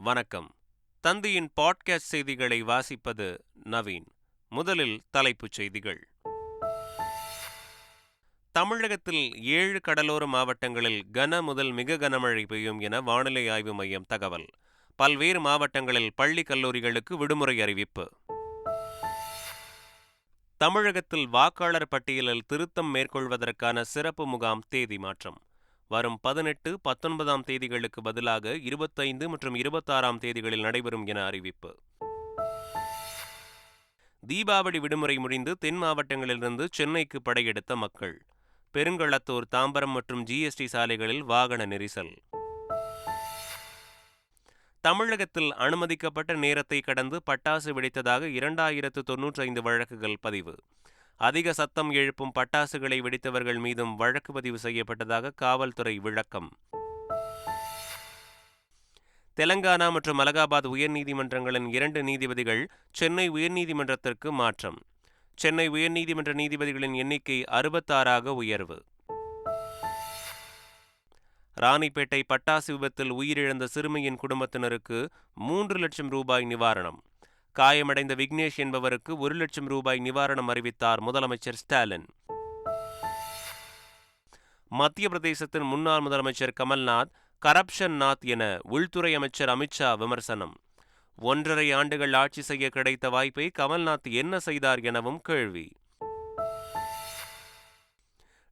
வணக்கம். தந்தியின் பாட்காஸ்ட் செய்திகளை வாசிப்பது நவீன். முதலில் தலைப்புச் செய்திகள். தமிழகத்தில் ஏழு கடலோர மாவட்டங்களில் கன முதல் மிக கனமழை பெய்யும் என வானிலை ஆய்வு மையம் தகவல். பல்வேறு மாவட்டங்களில் பள்ளி கல்லூரிகளுக்கு விடுமுறை அறிவிப்பு. தமிழகத்தில் வாக்காளர் பட்டியலில் திருத்தம் மேற்கொள்வதற்கான சிறப்பு முகாம் தேதி மாற்றம். வரும் பதினெட்டு பத்தொன்பதாம் தேதிகளுக்கு பதிலாக இருபத்தைந்து மற்றும் இருபத்தாறாம் தேதிகளில் நடைபெறும் என அறிவிப்பு. தீபாவளி விடுமுறை முடிந்து தென் மாவட்டங்களிலிருந்து சென்னைக்கு படையெடுத்த மக்கள். பெருங்களத்தூர் தாம்பரம் மற்றும் ஜிஎஸ்டி சாலைகளில் வாகன நெரிசல். தமிழகத்தில் அனுமதிக்கப்பட்ட நேரத்தை கடந்து பட்டாசு வெடித்ததாக இரண்டாயிரத்து தொன்னூற்றி ஐந்து வழக்குகள் பதிவு. அதிக சத்தம் எழுப்பும் பட்டாசுகளை வெடித்தவர்கள் மீதும் வழக்கு பதிவு செய்யப்பட்டதாக காவல்துறை விளக்கம். தெலங்கானா மற்றும் அலகாபாத் உயர்நீதிமன்றங்களின் இரண்டு நீதிபதிகள் சென்னை உயர்நீதிமன்றத்திற்கு மாற்றம். சென்னை உயர்நீதிமன்ற நீதிபதிகளின் எண்ணிக்கை அறுபத்தாறாக உயர்வு. ராணிப்பேட்டை பட்டாசு விபத்தில் உயிரிழந்த சிறுமியின் குடும்பத்தினருக்கு மூன்று லட்சம் ரூபாய் நிவாரணம். காயமடைந்த விக்னேஷ் என்பவருக்கு ஒரு லட்சம் ரூபாய் நிவாரணம் அறிவித்தார் முதலமைச்சர் ஸ்டாலின். மத்திய பிரதேசத்தின் முன்னாள் முதலமைச்சர் கமல்நாத் கரப்ஷன் நாத் என உள்துறை அமைச்சர் அமித்ஷா விமர்சனம். ஒன்றரை ஆண்டுகள் ஆட்சி செய்ய கிடைத்த வாய்ப்பை கமல்நாத் என்ன செய்தார் எனவும் கேள்வி.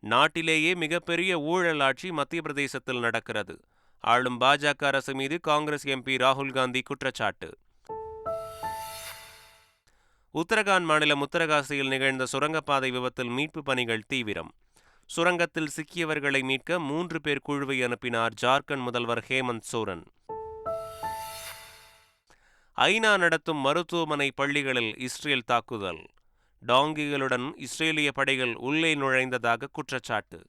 நாட்டிலேயே மிகப்பெரிய ஊழல் ஆட்சி மத்திய பிரதேசத்தில் நடக்கிறது. ஆளும் பாஜக அரசு மீது காங்கிரஸ் எம்பி ராகுல் காந்தி குற்றச்சாட்டு. உத்தரகாண்ட் மாநிலம் உத்தரகாசியில் நிகழ்ந்த சுரங்கப்பாதை விபத்தில் மீட்பு பணிகள் தீவிரம். சுரங்கத்தில் சிக்கியவர்களை மீட்க மூன்று பேர் குழுவை அனுப்பினார் ஜார்க்கண்ட் முதல்வர் ஹேமந்த் சோரன். ஐநா நடத்தும் மருத்துவமனை பள்ளிகளில் இஸ்ரேல் தாக்குதல். டாங்கிகளுடன் இஸ்ரேலிய படைகள் உள்ளே நுழைந்ததாக குற்றச்சாட்டு.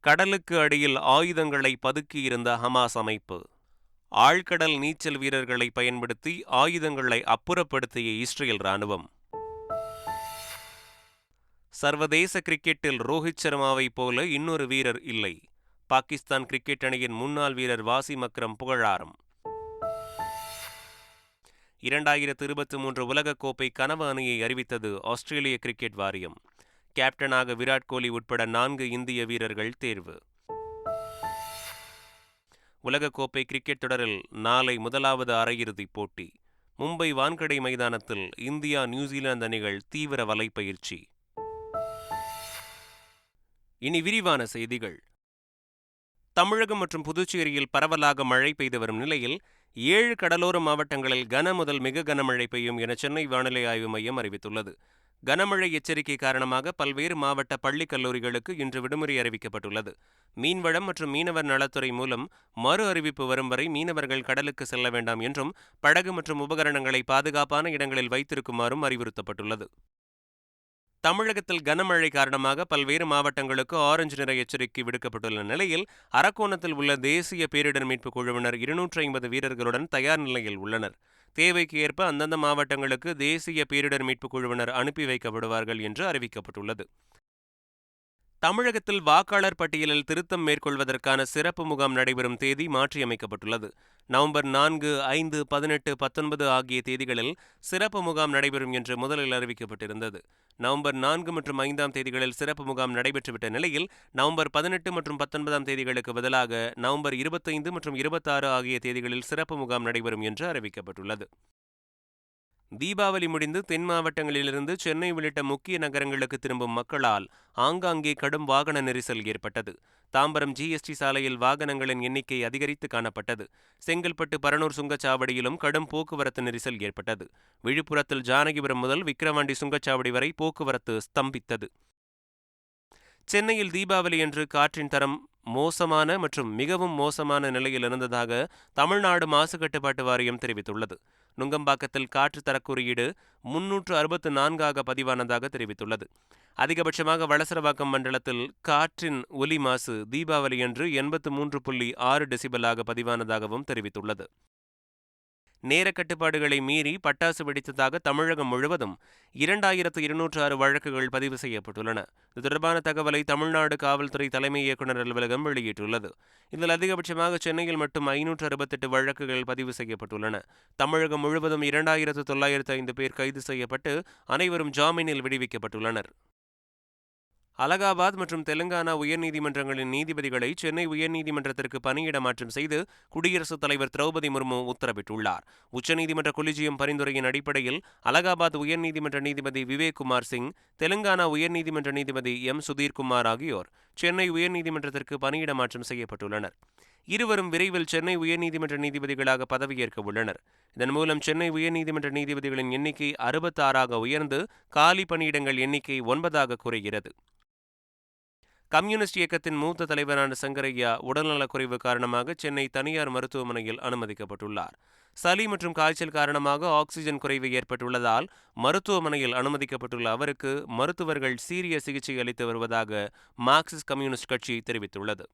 கடலுக்கு அடியில் ஆயுதங்களை பதுக்கியிருந்த ஹமாஸ் அமைப்பு. ஆழ்கடல் நீச்சல் வீரர்களை பயன்படுத்தி ஆயுதங்களை அப்புறப்படுத்திய இஸ்ரேல் ராணுவம் சர்வதேச கிரிக்கெட்டில் ரோஹித் சர்மாவைப் போல இன்னொரு வீரர் இல்லை. பாகிஸ்தான் கிரிக்கெட் அணியின் முன்னாள் வீரர் வாசிம் அக்ரம் புகழாரம். இரண்டாயிரத்து இருபத்தி மூன்று உலகக்கோப்பை கனவு அணியை அறிவித்தது ஆஸ்திரேலிய கிரிக்கெட் வாரியம். கேப்டனாக விராட் கோலி உட்பட நான்கு இந்திய வீரர்கள் தேர்வு. உலகக்கோப்பை கிரிக்கெட் தொடரில் நாளை முதலாவது அரையிறுதிப் போட்டி. மும்பை வான்கடை மைதானத்தில் இந்தியா நியூசிலாந்து அணிகள் தீவிர வலைப்பயிற்சி. இனி விரிவான செய்திகள். தமிழகம் மற்றும் புதுச்சேரியில் பரவலாக மழை பெய்து வரும் நிலையில் ஏழு கடலோர மாவட்டங்களில் கன முதல் மிக கனமழை பெய்யும் என சென்னை வானிலை ஆய்வு மையம் அறிவித்துள்ளது. கனமழை எச்சரிக்கை காரணமாக பல்வேறு மாவட்ட பள்ளிக் கல்லூரிகளுக்கு இன்று விடுமுறை அறிவிக்கப்பட்டுள்ளது. மீன்வளம் மற்றும் மீனவர் நலத்துறை மூலம் மறு அறிவிப்பு வரும் வரை மீனவர்கள் கடலுக்கு செல்ல வேண்டாம் என்றும் படகு மற்றும் உபகரணங்களை பாதுகாப்பான இடங்களில் வைத்திருக்குமாறும் அறிவுறுத்தப்பட்டுள்ளது. தமிழகத்தில் கனமழை காரணமாக பல்வேறு மாவட்டங்களுக்கு ஆரஞ்சு நிற எச்சரிக்கை விடுக்கப்பட்டுள்ள நிலையில் அரக்கோணத்தில் உள்ள தேசிய பேரிடர் மீட்புக் குழுவினர் இருநூற்றி ஐம்பது வீரர்களுடன் தயார் நிலையில் உள்ளனர். தேவைக்கு ஏற்ப அந்தந்த மாவட்டங்களுக்கு தேசிய பேரிடர் மீட்புக் குழுவினர் அனுப்பி வைக்கப்படுவார்கள் என்று அறிவிக்கப்பட்டுள்ளது. தமிழகத்தில் வாக்காளர் பட்டியலில் திருத்தம் மேற்கொள்வதற்கான சிறப்பு முகாம் நடைபெறும் தேதி மாற்றியமைக்கப்பட்டுள்ளது. நவம்பர் நான்கு ஐந்து பதினெட்டு பத்தொன்பது ஆகிய தேதிகளில் சிறப்பு முகாம் நடைபெறும் என்று முதலில் அறிவிக்கப்பட்டிருந்தது. நவம்பர் நான்கு மற்றும் ஐந்தாம் தேதிகளில் சிறப்பு முகாம் நடைபெற்றுவிட்ட நிலையில் நவம்பர் பதினெட்டு மற்றும் பத்தொன்பதாம் தேதிகளுக்கு பதிலாக நவம்பர் இருபத்தைந்து மற்றும் இருபத்தாறு ஆகிய தேதிகளில் சிறப்பு முகாம் நடைபெறும் என்று அறிவிக்கப்பட்டுள்ளது. தீபாவளி முடிந்து தென் மாவட்டங்களிலிருந்து சென்னை உள்ளிட்ட முக்கிய நகரங்களுக்கு திரும்பும் மக்களால் ஆங்காங்கே கடும் வாகன நெரிசல் ஏற்பட்டது. தாம்பரம் ஜிஎஸ்டி சாலையில் வாகனங்களின் எண்ணிக்கை அதிகரித்து காணப்பட்டது. செங்கல்பட்டு பரனூர் சுங்கச்சாவடியிலும் கடும் போக்குவரத்து நெரிசல் ஏற்பட்டது. விழுப்புரத்தில் ஜானகிபுரம் முதல் விக்கிரவாண்டி சுங்கச்சாவடி வரை போக்குவரத்து ஸ்தம்பித்தது. சென்னையில் தீபாவளி என்று காற்றின் தரம் மோசமான மற்றும் மிகவும் மோசமான நிலையில் இருந்ததாக தமிழ்நாடு மாசு கட்டுப்பாட்டு வாரியம் தெரிவித்துள்ளது. நுங்கம்பாக்கத்தில் காற்று தர குறியீடு முன்னூற்று அறுபத்து நான்காக பதிவானதாக தெரிவித்துள்ளது. அதிகபட்சமாக வளசரவாக்கம் மண்டலத்தில் காற்றின் ஒலி மாசு தீபாவளியன்று எண்பத்து மூன்று புள்ளி ஆறு டெசிபலாக பதிவானதாகவும் தெரிவித்துள்ளது. நேர கட்டுப்பாடுகளை மீறி பட்டாசு வெடித்ததாக தமிழகம் முழுவதும் இரண்டாயிரத்து இருநூற்று ஆறு வழக்குகள் பதிவு செய்யப்பட்டுள்ளன. இது தொடர்பான தகவலை தமிழ்நாடு காவல்துறை தலைமை இயக்குநர் அலுவலகம் வெளியிட்டுள்ளது. இதில் அதிகபட்சமாக சென்னையில் மட்டும் ஐநூற்று அறுபத்தெட்டு வழக்குகள் பதிவு செய்யப்பட்டுள்ளன. தமிழகம் முழுவதும் இரண்டாயிரத்து தொள்ளாயிரத்து ஐந்து பேர் கைது செய்யப்பட்டு அனைவரும் ஜாமீனில் விடுவிக்கப்பட்டுள்ளனர். அலகாபாத் மற்றும் தெலுங்கானா உயர்நீதிமன்றங்களின் நீதிபதிகளை சென்னை உயர்நீதிமன்றத்திற்கு பணியிட மாற்றம் செய்து குடியரசுத் தலைவர் திரௌபதி முர்மு உத்தரவிட்டுள்ளார். உச்சநீதிமன்ற கொலிஜியம் பரிந்துரையின் அடிப்படையில் அலகாபாத் உயர்நீதிமன்ற நீதிபதி விவேக் குமார் சிங் தெலுங்கானா உயர்நீதிமன்ற நீதிபதி எம். சுதீர்குமார் ஆகியோர் சென்னை உயர்நீதிமன்றத்திற்கு பணியிட மாற்றம் செய்யப்பட்டுள்ளனர். இருவரும் விரைவில் சென்னை உயர்நீதிமன்ற நீதிபதிகளாக பதவியேற்க உள்ளனர். இதன் மூலம் சென்னை உயர்நீதிமன்ற நீதிபதிகளின் எண்ணிக்கை அறுபத்தாறாக உயர்ந்து காலி பணியிடங்கள் எண்ணிக்கை ஒன்பதாக குறைகிறது. கம்யூனிஸ்ட் இயக்கத்தின் மூத்த தலைவரான சங்கரையா உடல்நலக்குறைவு காரணமாக சென்னை தனியார் மருத்துவமனையில் அனுமதிக்கப்பட்டுள்ளார். சளி மற்றும் காய்ச்சல் காரணமாக ஆக்சிஜன் குறைவு ஏற்பட்டுள்ளதால் மருத்துவமனையில் அனுமதிக்கப்பட்டுள்ள அவருக்கு மருத்துவர்கள் சீரிய சிகிச்சை அளித்து வருவதாக மார்க்சிஸ்ட் கம்யூனிஸ்ட் கட்சி தெரிவித்துள்ளது.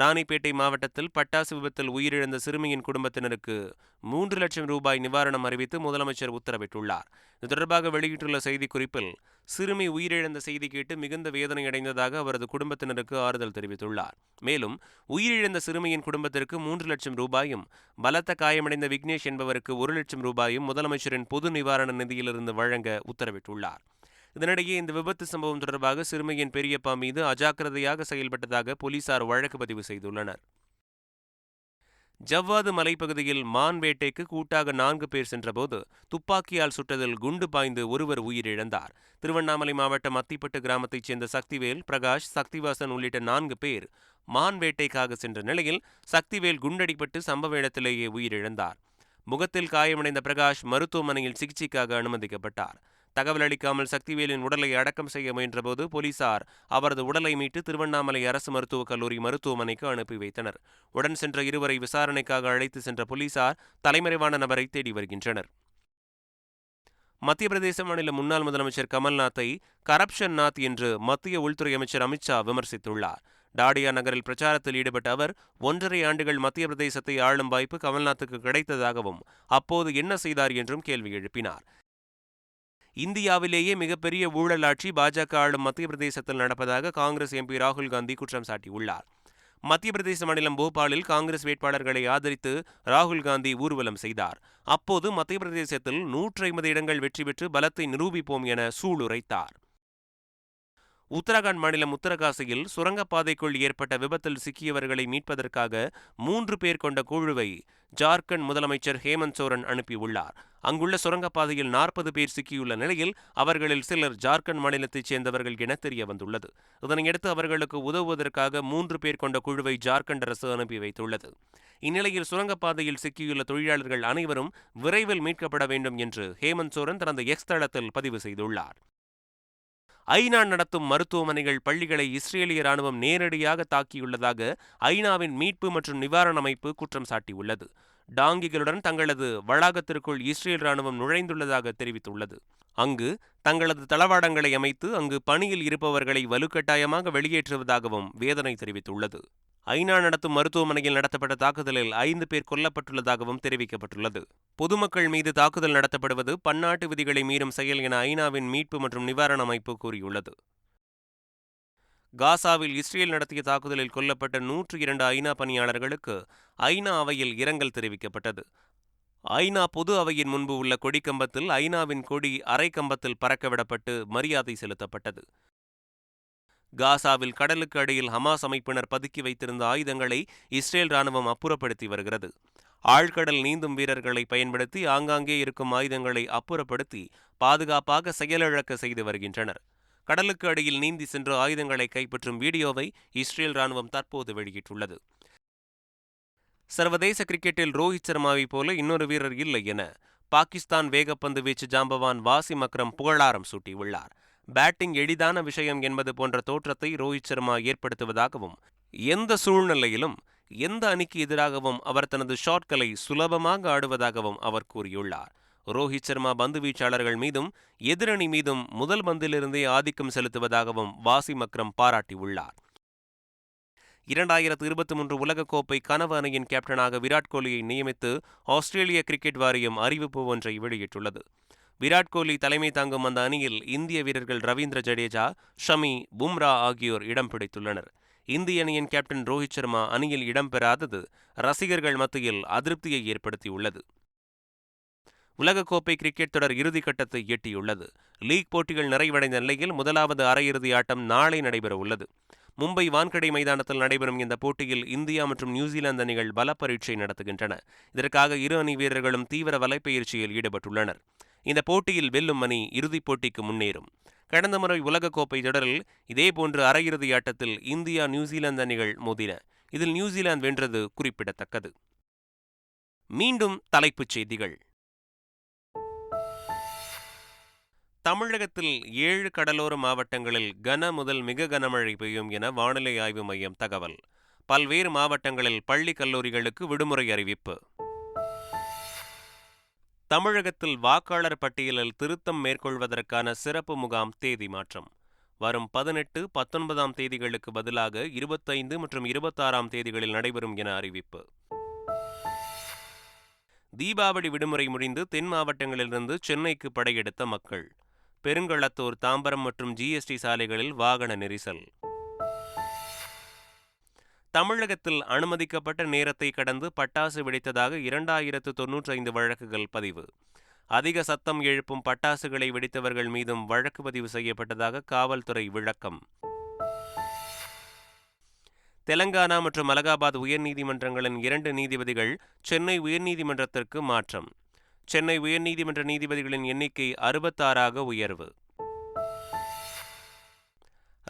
ராணிப்பேட்டை மாவட்டத்தில் பட்டாசு விபத்தில் உயிரிழந்த சிறுமியின் குடும்பத்தினருக்கு மூன்று லட்சம் ரூபாய் நிவாரணம் அறிவித்து முதலமைச்சர் உத்தரவிட்டுள்ளார். இது தொடர்பாக வெளியிட்டுள்ள செய்திக்குறிப்பில் சிறுமி உயிரிழந்த செய்தி கேட்டு மிகுந்த வேதனை அடைந்ததாக அவரது குடும்பத்தினருக்கு ஆறுதல் தெரிவித்துள்ளார். மேலும் உயிரிழந்த சிறுமியின் குடும்பத்திற்கு மூன்று லட்சம் ரூபாயும் பலத்த காயமடைந்த விக்னேஷ் என்பவருக்கு ஒரு லட்சம் ரூபாயும் முதலமைச்சரின் பொது நிவாரண நிதியிலிருந்து வழங்க உத்தரவிட்டுள்ளார். இதனிடையே இந்த விபத்து சம்பவம் தொடர்பாக சிறுமியின் பெரியப்பா மீது அஜாக்கிரதையாக செயல்பட்டதாக போலீசார் வழக்கு பதிவு செய்துள்ளனர். ஜவ்வாது மலைப்பகுதியில் மான் வேட்டைக்கு கூட்டாக நான்கு பேர் சென்றபோது துப்பாக்கியால் சுட்டதில் குண்டு பாய்ந்து ஒருவர் உயிரிழந்தார். திருவண்ணாமலை மாவட்டம் அத்திப்பட்டு கிராமத்தைச் சேர்ந்த சக்திவேல் பிரகாஷ் சக்திவாசன் உள்ளிட்ட நான்கு பேர் மான் வேட்டைக்காக சென்ற நிலையில் சக்திவேல் குண்டடிப்பட்டு சம்பவ இடத்திலேயே உயிரிழந்தார். முகத்தில் காயமடைந்த பிரகாஷ் மருத்துவமனையில் சிகிச்சைக்காக அனுமதிக்கப்பட்டார். தகவல் அளிக்காமல் சக்திவேலின் உடலை அடக்கம் செய்ய முயன்றபோது போலீசார் அவரது உடலை மீட்டு திருவண்ணாமலை அரசு மருத்துவக் கல்லூரி மருத்துவமனைக்கு அனுப்பி வைத்தனர். உடன் சென்ற இருவரை விசாரணைக்காக அழைத்து சென்ற போலீசார் தலைமறைவான நபரை தேடி வருகின்றனர். மத்திய பிரதேச மாநில முன்னாள் முதலமைச்சர் கமல்நாத்தை கரப்ஷன் நாத் என்று மத்திய உள்துறை அமைச்சர் அமித்ஷா விமர்சித்துள்ளார். டாடியா நகரில் பிரச்சாரத்தில் ஈடுபட்ட அவர் ஒன்றரை ஆண்டுகள் மத்திய பிரதேசத்தை ஆளும் வாய்ப்பு கமல்நாத்துக்கு கிடைத்ததாகவும் அப்போது என்ன செய்தார் என்றும் கேள்வி எழுப்பினார். இந்தியாவிலேயே மிகப்பெரிய ஊழலாட்சி பாஜக ஆளும் மத்திய பிரதேசத்தில் நடப்பதாக காங்கிரஸ் எம்பி ராகுல் காந்தி குற்றம் சாட்டியுள்ளார். மத்திய பிரதேச மாநிலம் போபாலில் காங்கிரஸ் வேட்பாளர்களை ஆதரித்து ராகுல் காந்தி ஊர்வலம் செய்தார். அப்போது மத்திய பிரதேசத்தில் நூற்றி ஐம்பது இடங்கள் வெற்றி பெற்று பலத்தை நிரூபிப்போம் என சூளுரைத்தார். உத்தராகண்ட் மாநிலம் உத்தரகாசியில் சுரங்கப்பாதைக்குள் ஏற்பட்ட விபத்தில் சிக்கியவர்களை மீட்பதற்காக மூன்று பேர் கொண்ட குழுவை ஜார்க்கண்ட் முதலமைச்சர் ஹேமந்த் சோரன் அனுப்பியுள்ளார். அங்குள்ள சுரங்கப்பாதையில் நாற்பது பேர் சிக்கியுள்ள நிலையில் அவர்களில் சிலர் ஜார்க்கண்ட் மாநிலத்தைச் சேர்ந்தவர்கள் என தெரிய வந்துள்ளது இதனையடுத்து அவர்களுக்கு உதவுவதற்காக மூன்று பேர் கொண்ட குழுவை ஜார்க்கண்ட் அரசு அனுப்பி வைத்துள்ளது. இந்நிலையில் சுரங்கப்பாதையில் சிக்கியுள்ள தொழிலாளர்கள் அனைவரும் விரைவில் மீட்கப்பட வேண்டும் என்று ஹேமந்த் சோரன் தனது எக்ஸ் தளத்தில் பதிவு செய்துள்ளார். ஐநா நடத்தும் மருத்துவமனைகள் பள்ளிகளை இஸ்ரேலிய ராணுவம் நேரடியாக தாக்கியுள்ளதாக ஐநாவின் மீட்பு மற்றும் நிவாரண அமைப்பு குற்றம் சாட்டியுள்ளது. டாங்கிகளுடன் தங்களது வளாகத்திற்குள் இஸ்ரேல் ராணுவம் நுழைந்துள்ளதாக தெரிவித்துள்ளது. அங்கு தங்களது தளவாடங்களை அமைத்து அங்கு பணியில் இருப்பவர்களை வலுக்கட்டாயமாக வெளியேற்றுவதாகவும் வேதனை தெரிவித்துள்ளது. ஐநா நடத்தும் மருத்துவமனையில் நடத்தப்பட்ட தாக்குதலில் ஐந்து பேர் கொல்லப்பட்டுள்ளதாகவும் தெரிவிக்கப்பட்டுள்ளது. பொதுமக்கள் மீது தாக்குதல் நடத்தப்படுவது பன்னாட்டு விதிகளை மீறும் செயல் என ஐநாவின் மீட்பு மற்றும் நிவாரண அமைப்பு கூறியுள்ளது. காசாவில் இஸ்ரேல் நடத்திய தாக்குதலில் கொல்லப்பட்ட நூற்று இரண்டு ஐநா பணியாளர்களுக்கு ஐநா அவையில் இரங்கல் தெரிவிக்கப்பட்டது. ஐநா பொது அவையின் முன்பு உள்ள கொடிக்கம்பத்தில் ஐநாவின் கொடி அரை கம்பத்தில் பறக்கவிடப்பட்டு மரியாதை செலுத்தப்பட்டது. காசாவில் கடலுக்கு அடியில் ஹமாஸ் அமைப்பினர் பதுக்கி வைத்திருந்த ஆயுதங்களை இஸ்ரேல் ராணுவம் அப்புறப்படுத்தி வருகிறது. ஆழ்கடல் நீந்தும் வீரர்களை பயன்படுத்தி ஆங்காங்கே இருக்கும் ஆயுதங்களை அப்புறப்படுத்தி பாதுகாப்பாக செயலிழக்க செய்து வருகின்றனர். கடலுக்கு அடியில் நீந்தி சென்று ஆயுதங்களை கைப்பற்றும் வீடியோவை இஸ்ரேல் ராணுவம் தற்போது வெளியிட்டுள்ளது. சர்வதேச கிரிக்கெட்டில் ரோஹித் சர்மாவைப் போல இன்னொரு வீரர் இல்லை என பாகிஸ்தான் வேகப்பந்து வீச்சு ஜாம்பவான் வாசிம் அக்ரம் புகழாரம் சூட்டியுள்ளார். பேட்டிங் எளிதான விஷயம் என்பது போன்ற தோற்றத்தை ரோஹித் சர்மா ஏற்படுத்துவதாகவும் எந்த சூழ்நிலையிலும் எந்த அணிக்கு எதிராகவும் அவர் தனது ஷாட்களை சுலபமாக ஆடுவதாகவும் அவர் கூறியுள்ளார். ரோஹித் சர்மா பந்து வீச்சாளர்கள் மீதும் எதிரணி மீதும் முதல் பந்திலிருந்தே ஆதிக்கம் செலுத்துவதாகவும் வாசிம் அக்ரம் பாராட்டியுள்ளார். இரண்டாயிரத்து இருபத்தி மூன்று உலகக்கோப்பை கனவு அணியின் கேப்டனாக விராட் கோலியை நியமித்து ஆஸ்திரேலிய கிரிக்கெட் வாரியம் அறிவிப்பு ஒன்றை வெளியிட்டுள்ளது. விராட் கோலி தலைமை தாங்கும் அந்த அணியில் இந்திய வீரர்கள் ரவீந்திர ஜடேஜா ஷமி பும்ரா ஆகியோர் இடம் பிடித்துள்ளனர். இந்திய அணியின் கேப்டன் ரோஹித் சர்மா அணியில் இடம்பெறாதது ரசிகர்கள் மத்தியில் அதிருப்தியை ஏற்படுத்தியுள்ளது. உலகக்கோப்பை கிரிக்கெட் தொடர் இறுதிக்கட்டத்தை எட்டியுள்ளது. லீக் போட்டிகள் நிறைவடைந்த நிலையில் முதலாவது அரையிறுதி ஆட்டம் நாளை நடைபெறவுள்ளது. மும்பை வான்கடை மைதானத்தில் நடைபெறும் இந்த போட்டியில் இந்தியா மற்றும் நியூசிலாந்து அணிகள் பல பரீட்சை நடத்துகின்றன. இதற்காக இரு அணி வீரர்களும் தீவிர வலைப்பயிற்சியில் ஈடுபட்டுள்ளனர். இந்த போட்டியில் வெல்லும் அணி இறுதிப் போட்டிக்கு முன்னேறும். கடந்த முறை உலகக்கோப்பை தொடரில் இதேபோன்று அரையிறுதி ஆட்டத்தில் இந்தியா நியூசிலாந்து அணிகள் மோதின. இதில் நியூசிலாந்து வென்றது குறிப்பிடத்தக்கது. மீண்டும் தலைப்புச் செய்திகள். தமிழகத்தில் ஏழு கடலோர மாவட்டங்களில் கன முதல் மிக கனமழை பெய்யும் என வானிலை ஆய்வு மையம் தகவல். பல்வேறு மாவட்டங்களில் பள்ளி கல்லூரிகளுக்கு விடுமுறை அறிவிப்பு. தமிழகத்தில் வாக்காளர் பட்டியலில் திருத்தம் மேற்கொள்வதற்கான சிறப்பு முகாம் தேதி மாற்றம். வரும் பதினெட்டு பத்தொன்பதாம் தேதிகளுக்கு பதிலாக இருபத்தைந்து மற்றும் இருபத்தாறாம் தேதிகளில் நடைபெறும் என அறிவிப்பு. தீபாவளி விடுமுறை முடிந்து தென் மாவட்டங்களிலிருந்து சென்னைக்கு படையெடுத்த மக்கள். பெருங்களத்தூர் தாம்பரம் மற்றும் ஜிஎஸ்டி சாலைகளில் வாகன நெரிசல். தமிழகத்தில் அனுமதிக்கப்பட்ட நேரத்தை கடந்து பட்டாசு வெடித்ததாக இரண்டாயிரத்து தொன்னூற்றி ஐந்து வழக்குகள் பதிவு. அதிக சத்தம் எழுப்பும் பட்டாசுகளை வெடித்தவர்கள் மீதும் வழக்கு பதிவு செய்யப்பட்டதாக காவல்துறை விளக்கம். தெலங்கானா மற்றும் அலகாபாத் உயர்நீதிமன்றங்களின் இரண்டு நீதிபதிகள் சென்னை உயர்நீதிமன்றத்திற்கு மாற்றம். சென்னை உயர்நீதிமன்ற நீதிபதிகளின் எண்ணிக்கை அறுபத்தாறாக உயர்வு.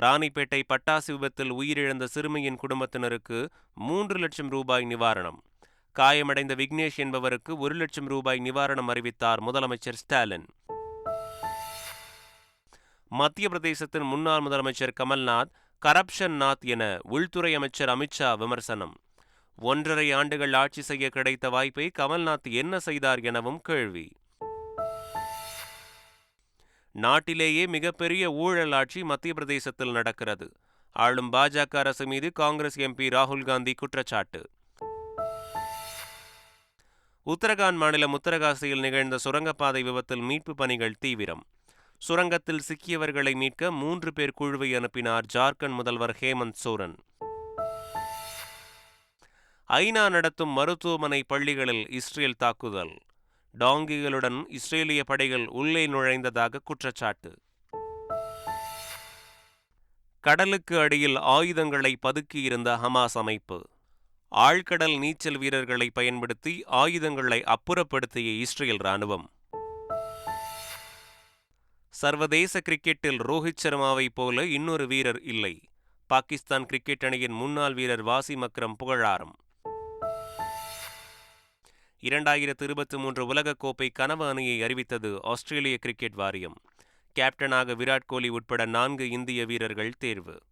ராணிப்பேட்டை பட்டாசு விபத்தில் உயிரிழந்த சிறுமியின் குடும்பத்தினருக்கு மூன்று லட்சம் ரூபாய் நிவாரணம். காயமடைந்த விக்னேஷ் என்பவருக்கு ஒரு லட்சம் ரூபாய் நிவாரணம் அறிவித்தார் முதலமைச்சர் ஸ்டாலின். மத்திய பிரதேசத்தின் முன்னாள் முதலமைச்சர் கமல்நாத் கரப்ஷன் நாத் என உள்துறை அமைச்சர் அமித்ஷா விமர்சனம். ஒன்றரை ஆண்டுகள் ஆட்சி செய்ய கிடைத்த வாய்ப்பை கமல்நாத் என்ன செய்தார் எனவும் கேள்வி. நாட்டிலேயே மிகப்பெரிய ஊழல் ஆட்சி மத்திய பிரதேசத்தில் நடக்கிறது. ஆளும் பாஜக அரசு மீது காங்கிரஸ் எம்பி ராகுல் காந்தி குற்றச்சாட்டு. உத்தரகாண்ட் மாநிலம் உத்தரகாசியில் நிகழ்ந்த சுரங்கப்பாதை விபத்தில் மீட்பு பணிகள் தீவிரம். சுரங்கத்தில் சிக்கியவர்களை மீட்க மூன்று பேர் குழுவை அனுப்பினார் ஜார்க்கண்ட் முதல்வர் ஹேமந்த் சோரன். ஐநா நடத்தும் மருத்துவமனை பள்ளிகளில் இஸ்ரேல் தாக்குதல். டாங்கிகளுடன் இஸ்ரேலிய படைகள் உள்ளே நுழைந்ததாக குற்றச்சாட்டு. கடலுக்கு அடியில் ஆயுதங்களை பதுக்கியிருந்த ஹமாஸ் அமைப்பு. ஆழ்கடல் நீச்சல் வீரர்களை பயன்படுத்தி ஆயுதங்களை அப்புறப்படுத்திய இஸ்ரேல் ராணுவம் சர்வதேச கிரிக்கெட்டில் ரோஹித் சர்மாவைப் போல இன்னொரு வீரர் இல்லை. பாகிஸ்தான் கிரிக்கெட் அணியின் முன்னாள் வீரர் வாசிம் அக்ரம் புகழாரம். இரண்டாயிரத்து இருபத்தி மூன்று உலகக்கோப்பை கனவு அணியை அறிவித்தது ஆஸ்திரேலிய கிரிக்கெட் வாரியம். கேப்டனாக விராட் கோலி உட்பட நான்கு இந்திய வீரர்கள் தேர்வு.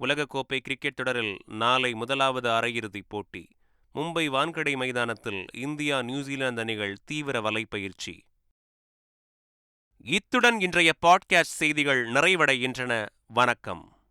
உலகக்கோப்பை கிரிக்கெட் தொடரில் நாளை முதலாவது அரையிறுதிப் போட்டி. மும்பை வான்கடை மைதானத்தில் இந்தியா நியூசிலாந்து அணிகள் தீவிர வலைப்பயிற்சி. இத்துடன் இன்றைய பாட்காஸ்ட் செய்திகள் நிறைவடைகின்றன. வணக்கம்.